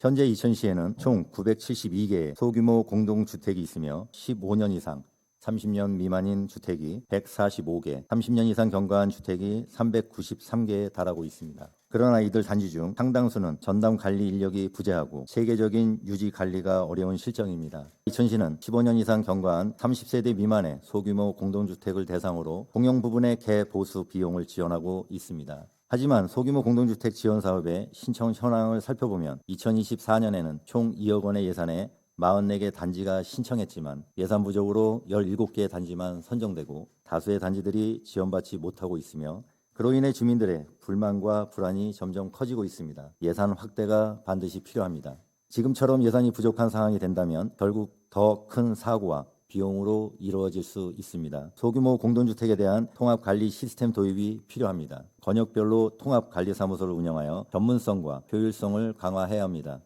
현재 이천시에는 총 972개의 소규모 공동주택이 있으며 15년 이상 30년 미만인 주택이 145개, 30년 이상 경과한 주택이 393개에 달하고 있습니다. 그러나 이들 단지 중 상당수는 전담 관리 인력이 부재하고 체계적인 유지 관리가 어려운 실정입니다. 이천시는 15년 이상 경과한 30세대 미만의 소규모 공동주택을 대상으로 공용 부분의 개 보수 비용을 지원하고 있습니다. 하지만 소규모 공동주택 지원 사업의 신청 현황을 살펴보면 2024년에는 총 2억 원의 예산에 44개 단지가 신청했지만 예산 부족으로 17개 단지만 선정되고 다수의 단지들이 지원받지 못하고 있으며 그로 인해 주민들의 불만과 불안이 점점 커지고 있습니다. 예산 확대가 반드시 필요합니다. 지금처럼 예산이 부족한 상황이 된다면 결국 더 큰 사고와 비용으로 이루어질 수 있습니다. 소규모 공동주택에 대한 통합관리 시스템 도입이 필요합니다. 권역별로 통합관리사무소를 운영하여 전문성과 효율성을 강화해야 합니다.